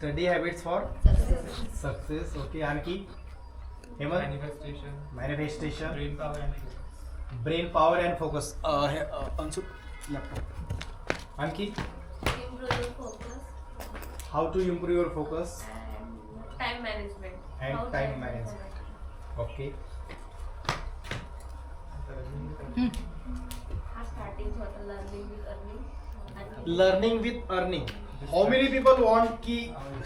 Study habits for success okay. आणखी manifestation manifestation brain power and brain power and focus हे आणखी how to improve your focus management. And How time management. Okay starting होता learning with earning. आणि learning with earning how many people want की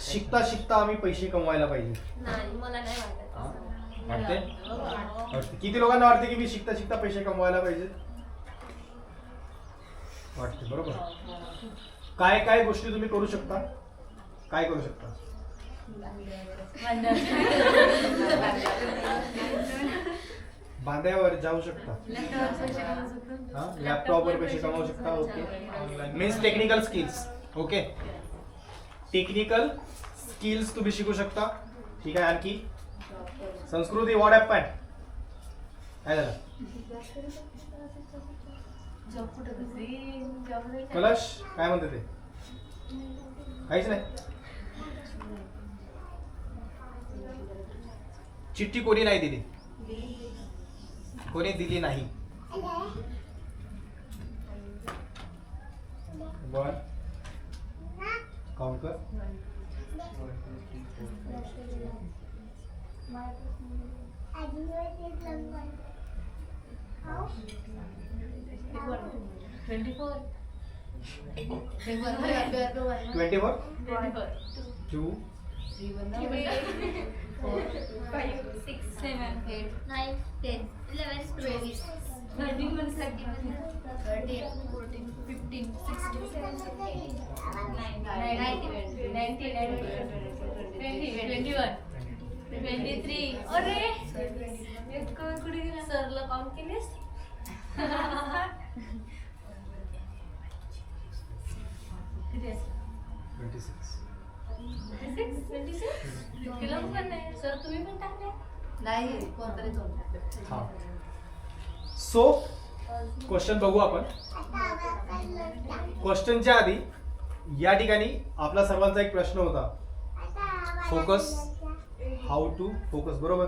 शिकता शिकता आम्ही पैसे कमवायला पाहिजे? नाही मला नाही वाटत हा? असं. वाटते वाटतं. वाटते. किती लोकांना वाटते की मी शिकता शिकता पैसे कमवायला पाहिजे? वाटते बरोबर. काय काय गोष्टी तुम्ही करू शकता? काय करू शकता? बांध्यावर जाऊ शकता. हा? लॅपटॉपवर पैसे कमावू शकता okay. Means technical skills okay technical skills तुम्ही शिकू शकता. ठीक आहे आणखी? संस्कृती वॉट ॲप काय झालं कलश काय म्हणते ते? काहीच नाही. चिठ्ठी कोणी नाही दिली? कोणी दिली नाही? वन काउंट कर twenty four? Two nine, ten, eleven, twelve, thirteen, thirteen, fourteen, fifteen, sixteen, nineteen, twenty three अरे इतकं कुठे गेला सरला काउंट केलीस किती आहे? Twenty six 26? 26? केलं पण नाही कोणतरी हा सो क्वेश्चन बघू आपण. क्वेश्चनच्या आधी या ठिकाणी आपला सर्वांचा एक प्रश्न होता. फोकस हाऊ टू फोकस बरोबर?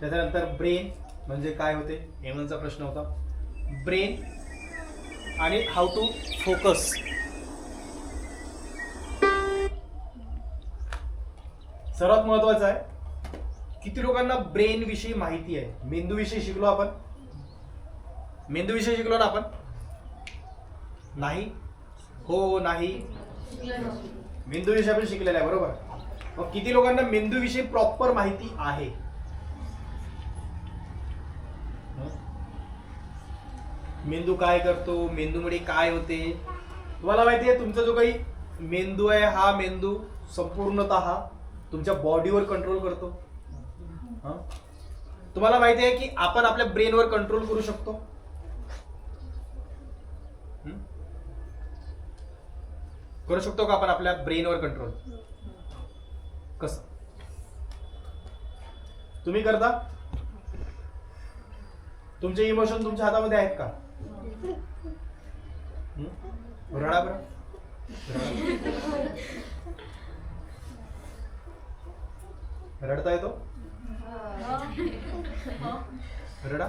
त्याच्यानंतर ब्रेन म्हणजे काय होते? एमनचा प्रश्न होता. ब्रेन आणि हाऊ टू फोकस सर्वात महत्वाचं आहे किती लोकांना ब्रेन विषयी माहिती आहे? मेंदू विषयी शिकलो आपण. मेंदू विषयी शिकलो ना आपण? नाही? हो नाही. मेंदू विषय आपण शिकलेला आहे बरोबर? मग किती लोकांना मेंदू विषयी प्रॉपर माहिती आहे? मेंदू काय करतो? मेंदूमुळे काय होते? तुम्हाला माहिती आहे तुमचा जो काही मेंदू आहे हा मेंदू संपूर्णतः तुमच्या बॉडीवर कंट्रोल करतो. तुम्हाला माहिती आहे की आपण आपल्या ब्रेनवर कंट्रोल करू शकतो. करू शकतो का आपण आपल्या ब्रेनवर कंट्रोल कसं? तुम्ही करता? तुमचे इमोशन तुमच्या हातामध्ये आहेत का? रडा बरं. रडता येतो रडा.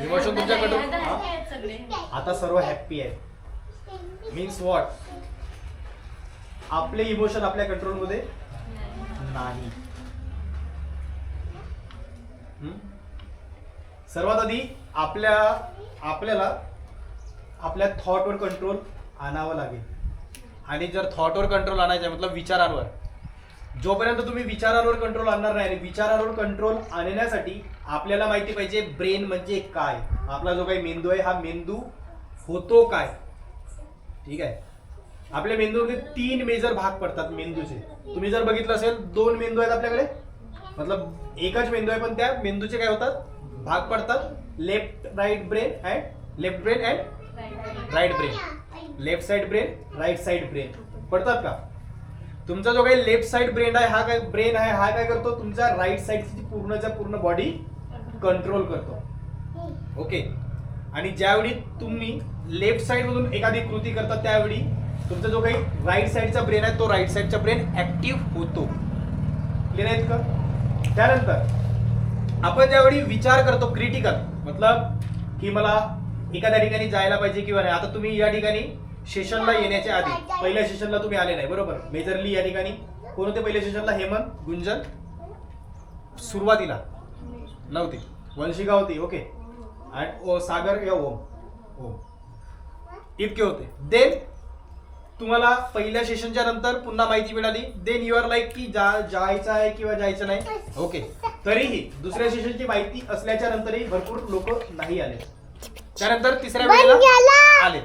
इमोशन तुमच्या कंट्रोल? सगळे आता सर्व हॅप्पी आहे मीन्स वॉट आपले इमोशन आपल्या कंट्रोलमध्ये नाही? सर्वात आधी आपल्या आपल्याला आपल्या थॉटवर कंट्रोल आणावं लागेल. आणि जर थॉटवर कंट्रोल आणायचं मतलब विचारांवर. जोपर्यंत तुम्ही विचारांवर कंट्रोल आणणार नाही आणि विचारांवर कंट्रोल आणण्यासाठी आपल्याला माहिती पाहिजे ब्रेन म्हणजे काय. आपला जो काही मेंदू आहे हा मेंदू होतो काय? ठीक आहे? आपल्या मेंदूमध्ये तीन मेजर भाग पडतात मेंदूचे. तुम्ही जर बघितलं असेल दोन मेंदू आहेत आपल्याकडे. मतलब एकच मेंदू आहे पण त्या मेंदूचे काय होतात? भाग पडतात. Left right brain and left brain and right brain left side brain right side brain पडतात का? तुमचा जो काही लेफ्ट साईड ब्रेन आहे हा काय ब्रेन आहे हा काय करतो? तुमच्या राईट साईडची पूर्णच्या पूर्ण बॉडी कंट्रोल करतो. ओके आणि ज्यावेळी तुम्ही लेफ्ट साईड मधून एखादी कृती करता त्यावेळी तुमचा जो काही राईट साईडचा ब्रेन आहे तो राईट साईडचा ब्रेन ऍक्टिव्ह होतो. क्लिअर आहेत का त्यानंतर आपण ज्यावेळी विचार करतो क्रिटिकल मतलब की मला एखाद्या ठिकाणी जायला पाहिजे किंवा नाही. आता तुम्ही या ठिकाणी सेशनला येण्याच्या आधी पहिल्या सेशनला तुम्ही आले नाही बरोबर? मेजरली या ठिकाणी कोण होते पहिल्या सेशनला हेमंत गुंजन? सुरुवातीला. नव्हती. वंशिका होती ओके. आणि ओ सागर या ओम. ओम. इतके होते. देन तुम्हाला पहिल्या सेशनच्या नंतर पुन्हा माहिती मिळाली. देन यू आर लाईक की जा जायचं आहे किंवा जायचं नाही. ओके. तरीही दुसऱ्या सेशनची माहिती असल्याच्या नंतरही भरपूर लोक नाही आले. त्यानंतर तिसऱ्या वेळेला आले.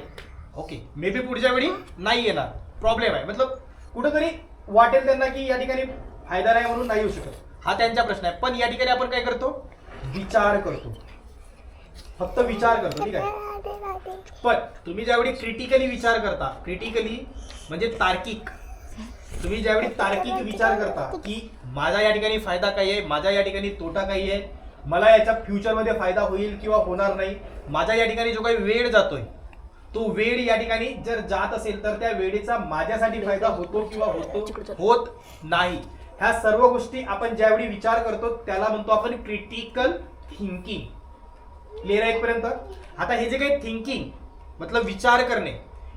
ओके मे बी पुढच्या वेळी नाही येणार. प्रॉब्लेम आहे. मतलब कुठंतरी वाटेल त्यांना की या ठिकाणी फायदा नाही म्हणून नाही येऊ शकत. हा त्यांचा प्रश्न आहे. पण या ठिकाणी आपण काय करतो? विचार करतो. फक्त विचार करतो ठीक आहे? पण तुम्ही ज्यावेळी क्रिटिकली विचार करता क्रिटिकली म्हणजे तार्किक. तुम्ही ज्यावेळी तार्किक विचार करता की माझा या ठिकाणी फायदा काही आहे माझा या ठिकाणी तोटा काही आहे मला याचा फ्युचरमध्ये फायदा होईल किंवा होणार नाही माझा या ठिकाणी जो काही वेळ जातोय तो वेळ या ठिकाणी जर जात असेल तर त्या वेळेचा माझ्यासाठी फायदा होतो किंवा होतो होत नाही. ह्या सर्व गोष्टी आपण ज्यावेळी विचार करतो त्याला म्हणतो आपण क्रिटिकल थिंकिंग क्लिअर आहे इथपर्यंत? आता हे जे काही थिंकिंग मतलब विचार करणे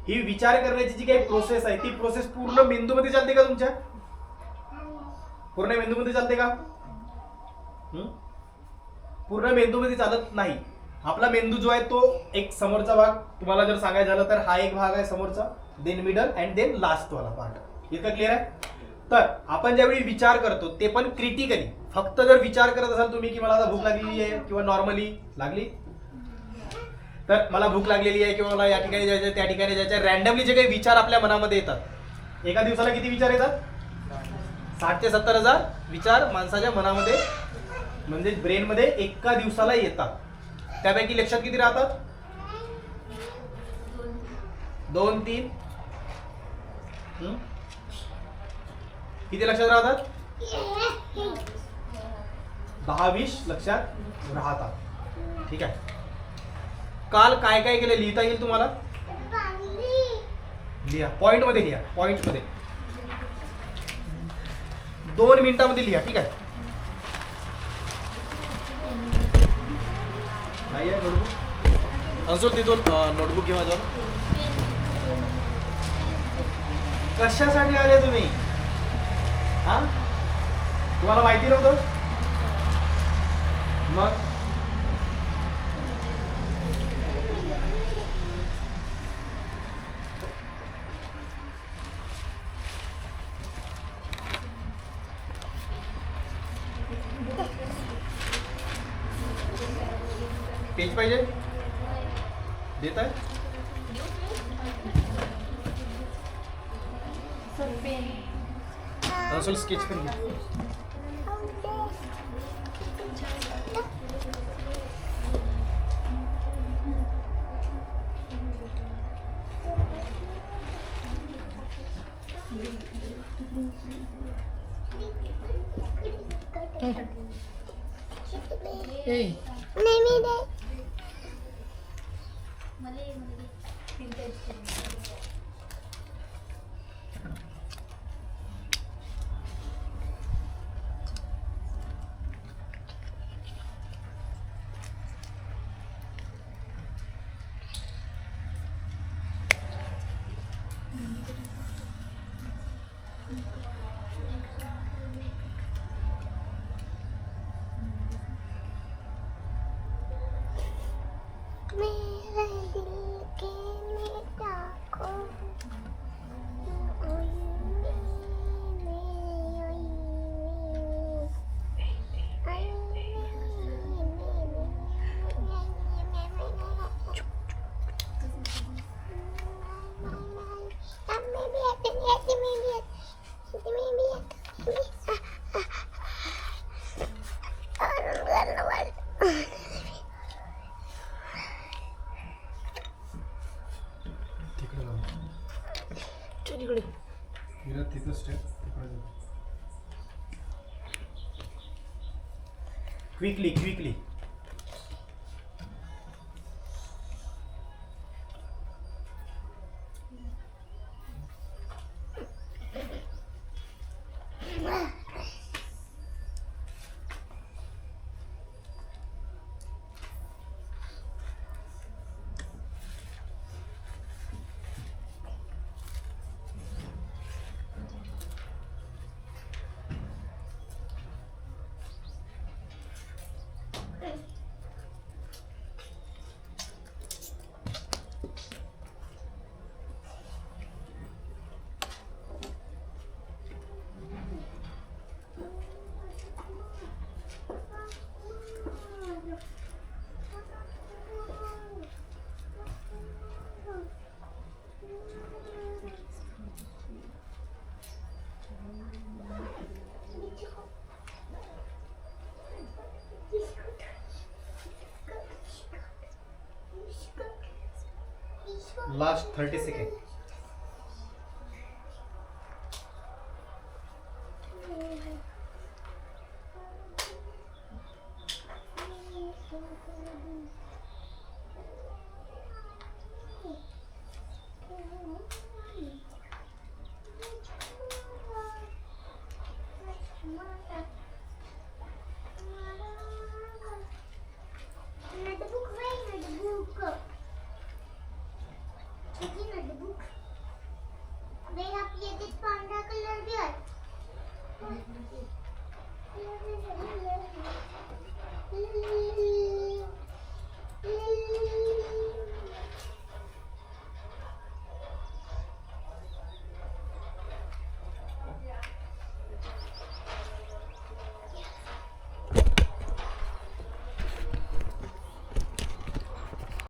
ही विचार करण्याची जी काही प्रोसेस आहे ती प्रोसेस पूर्ण मेंदूमध्ये चालते का तुमच्या? पूर्ण मेंदूमध्ये चालते का? पूर्ण मेंदूमध्ये चालत नाही. आपला मेंदू जो आहे तो एक समोरचा भाग. तुम्हाला जर सांगायचं झालं तर हा एक भाग आहे समोरचा. Then middle and then last वाला पार्ट इतकं क्लिअर आहे? तर आपण ज्यावेळी विचार करतो ते पण क्रिटिकली फक्त जर विचार करत असाल तुम्ही की मला आता भूक लागलेली आहे किंवा नॉर्मली लागली? तर मला भूक लागलेली आहे किंवा मला या ठिकाणी जायचं आहे, त्या ठिकाणी जायचं रॅन्डमली जे काही विचार आपल्या मनामध्ये येतात. एका दिवसाला किती विचार येतात? साठ ते सत्तर हजार विचार माणसाच्या मनामध्ये म्हणजे ब्रेनमध्ये एका दिवसाला येतात. त्यापैकी लक्षात किती राहतात? दोन तीन. किती लक्षात राहतात? दहा वीस लक्षात राहतात. ठीक आहे. काल काय काय केलं? लिहिता येईल तुम्हाला? लिहा. पॉइंटमध्ये लिहा. पॉइंटमध्ये. दोन मिनिटामध्ये लिहा. ठीक आहे नाही आहे नोटबुक अंशुल तिथून नोटबुक घेऊन जाऊन कशासाठी आले तुम्ही? हा? तुम्हाला माहिती नव्हतं? मग? अंशुल स्केच पण घे. तिकडे. Quickly quickly last thirty second Thank you.